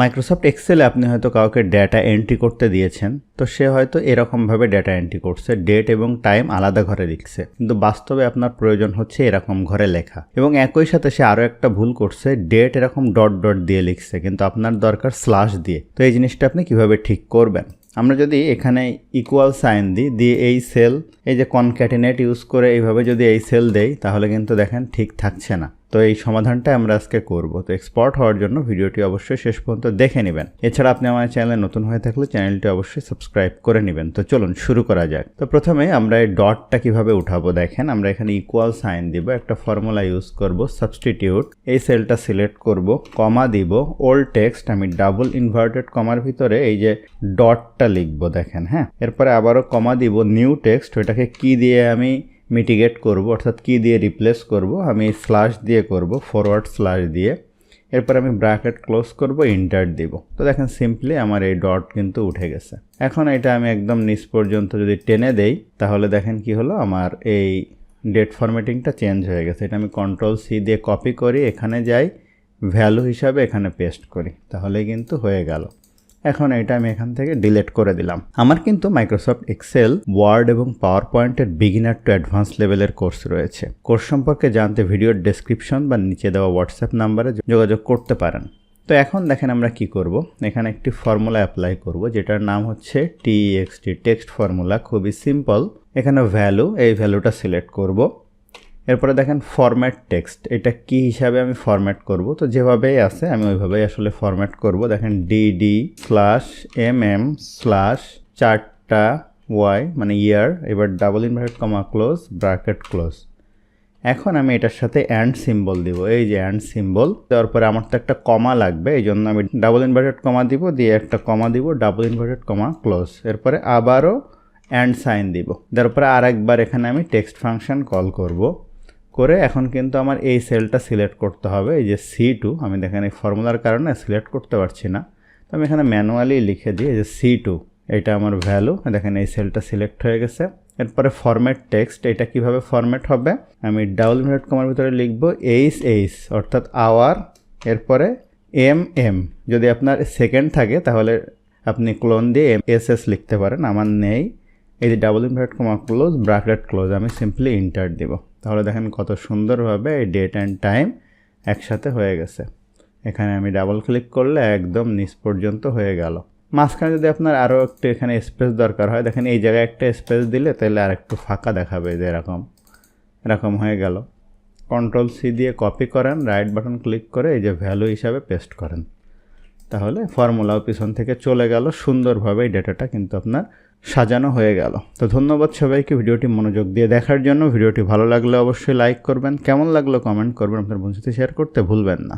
Microsoft এক্সেলে আপনি হয়তো কাউকে ডেটা এন্ট্রি করতে দিয়েছেন, তো সে হয়তো এরকমভাবে ডেটা এন্ট্রি করছে ডেট এবং টাইম আলাদা ঘরে লিখছে, কিন্তু বাস্তবে আপনার প্রয়োজন হচ্ছে এরকম ঘরে লেখা। এবং একই সাথে সে আরও একটা ভুল করছে ডেট এরকম ডট ডট দিয়ে লিখছে, কিন্তু আপনার দরকার স্লাশ দিয়ে। তো এই জিনিসটা আপনি কীভাবে ঠিক করবেন? আমরা যদি এখানে ইকুয়াল সাইন দিই, দিয়ে এই সেল এই যে কনক্যাটিনেট ইউজ করে এইভাবে যদি এই সেল দেই, তাহলে কিন্তু দেখেন ঠিক থাকছে না। তো এই সমাধানটা আমরা আজকে করব। তো এক্সপার্ট হওয়ার জন্য ভিডিওটি অবশ্যই শেষ পর্যন্ত দেখে নেবেন। এছাড়া আপনি আমার চ্যানেলে নতুন হয়ে থাকলে চ্যানেলটি অবশ্যই সাবস্ক্রাইব করে নেবেন। তো চলুন শুরু করা যাক। তো প্রথমে আমরা এই ডটটা কীভাবে উঠাবো দেখেন, আমরা এখানে ইকুয়াল সাইন দিব, একটা ফর্মুলা ইউজ করব সাবস্টিটিউট এই সেলটা সিলেক্ট করব কমা দিব ওল্ড টেক্সট আমি ডাবল ইনভার্টেড কমার ভিতরে এই যে ডটটা লিখব দেখেন হ্যাঁ? এরপরে আবারও কমা দিব নিউ টেক্সট ওইটাকে কি দিয়ে আমি মিটিগেট করব, অর্থাৎ কি দিয়ে রিপ্লেস করব, আমি স্ল্যাশ দিয়ে করব ফরওয়ার্ড স্ল্যাশ দিয়ে। এরপর আমি ব্র্যাকেট ক্লোজ করব ইন্টার দিব। তো দেখেন সিম্পলি আমার এই ডট কিন্তু উঠে গেছে। এখন এটা আমি একদম নিচ পর্যন্ত যদি টেনে দেই, তাহলে দেখেন কি হলো, আমার এই ডেট ফরম্যাটিংটা চেঞ্জ হয়ে গেছে। এটা আমি কন্ট্রোল সি দিয়ে কপি করি, এখানে যাই ভ্যালু হিসাবে এখানে পেস্ট করি। তাহলে কিন্তু হয়ে গেল। এখন এটা আমি এখান থেকে ডিলিট করে দিলাম। আমার কিন্তু মাইক্রোসফট এক্সেল ওয়ার্ড এবং পাওয়ার পয়েন্টের বিগিনার টু অ্যাডভান্স লেভেলের কোর্স রয়েছে। কোর্স সম্পর্কে জানতে ভিডিওর ডেসক্রিপশন বা নিচে দেওয়া হোয়াটসঅ্যাপ নাম্বারে যোগাযোগ করতে পারেন। তো এখন দেখেন আমরা কি করব। এখানে একটি ফর্মুলা অ্যাপ্লাই করব, যেটার নাম হচ্ছে টিএক্সটি টেক্সট ফর্মুলা খুবই সিম্পল এখানে ভ্যালু এই ভ্যালুটা সিলেক্ট করব। এরপরে দেখেন ফরম্যাট টেক্সট এটা কি হিসাবে আমি ফরম্যাট করব? তো যেভাবেই আছে, আমি ওইভাবেই আসলে ফরম্যাট করব। দেখেন DD slash M M slash চারটা ওয়াই মানে ইয়ার এবার double inverted comma close bracket close এখন আমি এটার সাথে অ্যান্ড সিম্বল দিব। এই যে অ্যান্ড সিম্বল দেওয়ার পরে আমার তো একটা কমা লাগবে, এই জন্য আমি ডাবল ইনভার্টেড কমা দিব, দিয়ে একটা কমা দিব ডাবল ইনভার্টেড কমা ক্লোজ এরপরে আবারও অ্যান্ড সাইন দিব। তারপরে আরেকবার এখানে আমি টেক্সট ফাংশন কল করব। করে এখন কিন্তু আমার এই সেলটা সিলেক্ট করতে হবে, এই যে সি টু আমি দেখেন এই ফর্মুলার কারণে সিলেক্ট করতে পারছি না। তো আমি এখানে ম্যানুয়ালি লিখে দিই, এই যে সি টু এটা আমার ভ্যালু দেখেন এই সেলটা সিলেক্ট হয়ে গেছে। এরপরে ফরম্যাট টেক্সট এটা কীভাবে ফরম্যাট হবে? আমি ডাবল মিনিট কমার ভিতরে লিখব এইচ এইচ অর্থাৎ আওয়ার এরপরে এম এম যদি আপনার সেকেন্ড থাকে, তাহলে আপনি ক্লোন দিয়ে এম এস এস লিখতে পারেন, আমার নেই। এই যে double invert comma close bracket close আমি সিম্পলি ইন্টার দিব। তাহলে দেখেন কত সুন্দরভাবে এই ডেট অ্যান্ড টাইম একসাথে হয়ে গেছে। এখানে আমি ডাবল ক্লিক করলে একদম নিচ পর্যন্ত হয়ে গেল। মাঝখানে যদি আপনার আরও একটু এখানে স্পেস দরকার হয়, দেখেন এই জায়গায় একটা স্পেস দিলে তাহলে আর একটু ফাঁকা দেখাবে যে এরকম এরকম হয়ে গেল। কন্ট্রোল সি দিয়ে কপি করেন রাইট বাটন ক্লিক করে এই যে ভ্যালু হিসাবে পেস্ট করেন। তাহলে ফর্মুলাও পিছন থেকে চলে গেল। সুন্দরভাবে এই ডেটাটা কিন্তু আপনার সাজানো হয়ে গেল। তো ধন্যবাদ সবাইকে ভিডিওটি মনোযোগ দিয়ে দেখার জন্য। ভিডিওটি ভালো লাগলে অবশ্যই লাইক করবেন। কেমন লাগল কমেন্ট করবেন আপনার বন্ধুদের শেয়ার করতে ভুলবেন না।